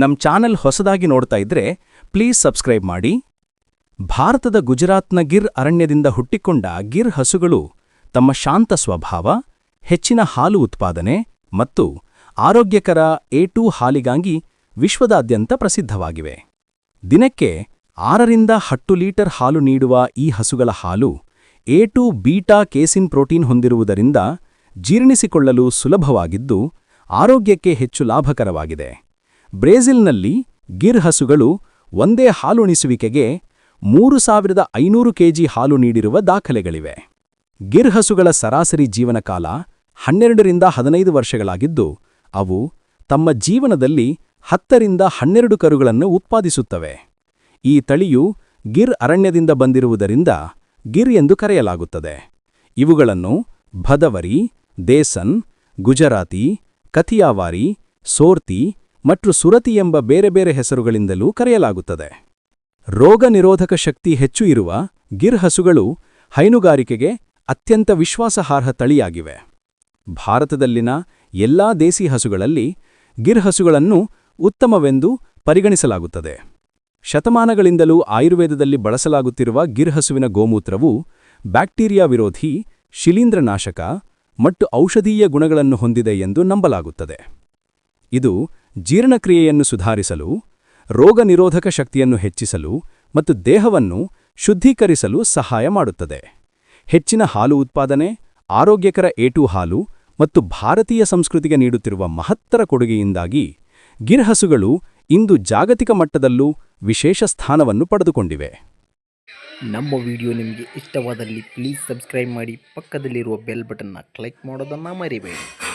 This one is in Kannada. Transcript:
ನಮ್ ಚಾನೆಲ್ ಹೊಸದಾಗಿ ನೋಡ್ತಾ ಇದ್ರೆ ಪ್ಲೀಸ್ ಸಬ್ಸ್ಕ್ರೈಬ್ ಮಾಡಿ. ಭಾರತದ ಗುಜರಾತ್ನ ಗಿರ್ ಅರಣ್ಯದಿಂದ ಹುಟ್ಟಿಕೊಂಡ ಗಿರ್ ಹಸುಗಳು ತಮ್ಮ ಶಾಂತ ಸ್ವಭಾವ, ಹೆಚ್ಚಿನ ಹಾಲು ಉತ್ಪಾದನೆ ಮತ್ತು ಆರೋಗ್ಯಕರ ಎ ಹಾಲಿಗಾಗಿ ವಿಶ್ವದಾದ್ಯಂತ ಪ್ರಸಿದ್ಧವಾಗಿವೆ. ದಿನಕ್ಕೆ ಆರರಿಂದ ಹತ್ತು ಲೀಟರ್ ಹಾಲು ನೀಡುವ ಈ ಹಸುಗಳ ಹಾಲು A two beta casein protein ಹೊಂದಿರುವುದರಿಂದ ಜೀರ್ಣಿಸಿಕೊಳ್ಳಲು ಸುಲಭವಾಗಿದ್ದು, ಆರೋಗ್ಯಕ್ಕೆ ಹೆಚ್ಚು ಲಾಭಕರವಾಗಿದೆ. ಬ್ರೆಜಿಲ್ನಲ್ಲಿ ಗಿರ್ ಹಸುಗಳು ಒಂದೇ ಹಾಲುಣಿಸುವಿಕೆಗೆ ಮೂರು ಸಾವಿರದ ಐನೂರು ಕೆಜಿ ಹಾಲು ನೀಡಿರುವ ದಾಖಲೆಗಳಿವೆ. ಗಿರ್ ಹಸುಗಳ ಸರಾಸರಿ ಜೀವನಕಾಲ ಹನ್ನೆರಡರಿಂದ ಹದಿನೈದು ವರ್ಷಗಳಾಗಿದ್ದು, ಅವು ತಮ್ಮ ಜೀವನದಲ್ಲಿ ಹತ್ತರಿಂದ ಹನ್ನೆರಡು ಕರುಗಳನ್ನು ಉತ್ಪಾದಿಸುತ್ತವೆ. ಈ ತಳಿಯು ಗಿರ್ ಅರಣ್ಯದಿಂದ ಬಂದಿರುವುದರಿಂದ ಗಿರ್ ಎಂದು ಕರೆಯಲಾಗುತ್ತದೆ. ಇವುಗಳನ್ನು ಭದವರಿ, ದೇಸನ್, ಗುಜರಾತಿ, ಕಥಿಯಾವಾರಿ, ಸೋರ್ತಿ ಮತ್ತು ಸುರತಿ ಎಂಬ ಬೇರೆ ಬೇರೆ ಹೆಸರುಗಳಿಂದಲೂ ಕರೆಯಲಾಗುತ್ತದೆ. ರೋಗ ನಿರೋಧಕ ಶಕ್ತಿ ಹೆಚ್ಚು ಇರುವ ಗಿರ್ ಹಸುಗಳು ಹೈನುಗಾರಿಕೆಗೆ ಅತ್ಯಂತ ವಿಶ್ವಾಸಾರ್ಹ ತಳಿಯಾಗಿವೆ. ಭಾರತದಲ್ಲಿನ ಎಲ್ಲಾ ದೇಸಿ ಹಸುಗಳಲ್ಲಿ ಗಿರ್ ಹಸುಗಳನ್ನು ಉತ್ತಮವೆಂದು ಪರಿಗಣಿಸಲಾಗುತ್ತದೆ. ಶತಮಾನಗಳಿಂದಲೂ ಆಯುರ್ವೇದದಲ್ಲಿ ಬಳಸಲಾಗುತ್ತಿರುವ ಗಿರ್ ಹಸುವಿನ ಗೋಮೂತ್ರವು ಬ್ಯಾಕ್ಟೀರಿಯಾ ವಿರೋಧಿ, ಶಿಲೀಂಧ್ರನಾಶಕ ಮತ್ತು ಔಷಧೀಯ ಗುಣಗಳನ್ನು ಹೊಂದಿದೆ ಎಂದು ನಂಬಲಾಗುತ್ತದೆ. ಇದು ಜೀರ್ಣಕ್ರಿಯೆಯನ್ನು ಸುಧಾರಿಸಲು ರೋಗ ನಿರೋಧಕ ಶಕ್ತಿಯನ್ನು ಹೆಚ್ಚಿಸಲು ಮತ್ತು ದೇಹವನ್ನು ಶುದ್ಧೀಕರಿಸಲು ಸಹಾಯ ಮಾಡುತ್ತದೆ. ಹೆಚ್ಚಿನ ಹಾಲು ಉತ್ಪಾದನೆ, ಆರೋಗ್ಯಕರ ಏಟು ಹಾಲು ಮತ್ತು ಭಾರತೀಯ ಸಂಸ್ಕೃತಿಗೆ ನೀಡುತ್ತಿರುವ ಮಹತ್ತರ ಕೊಡುಗೆಯಿಂದಾಗಿ ಗಿರ್ಹಸುಗಳು ಇಂದು ಜಾಗತಿಕ ಮಟ್ಟದಲ್ಲೂ ವಿಶೇಷ ಸ್ಥಾನವನ್ನು ಪಡೆದುಕೊಂಡಿವೆ. ನಮ್ಮ ವಿಡಿಯೋ ನಿಮಗೆ ಇಷ್ಟವಾದಲ್ಲಿ ಪ್ಲೀಸ್ ಸಬ್ಸ್ಕ್ರೈಬ್ ಮಾಡಿ ಪಕ್ಕದಲ್ಲಿರುವ ಬೆಲ್ ಬಟನ್ನ ಕ್ಲಿಕ್ ಮಾಡೋದನ್ನು ಮರಿಬೇಡಿ.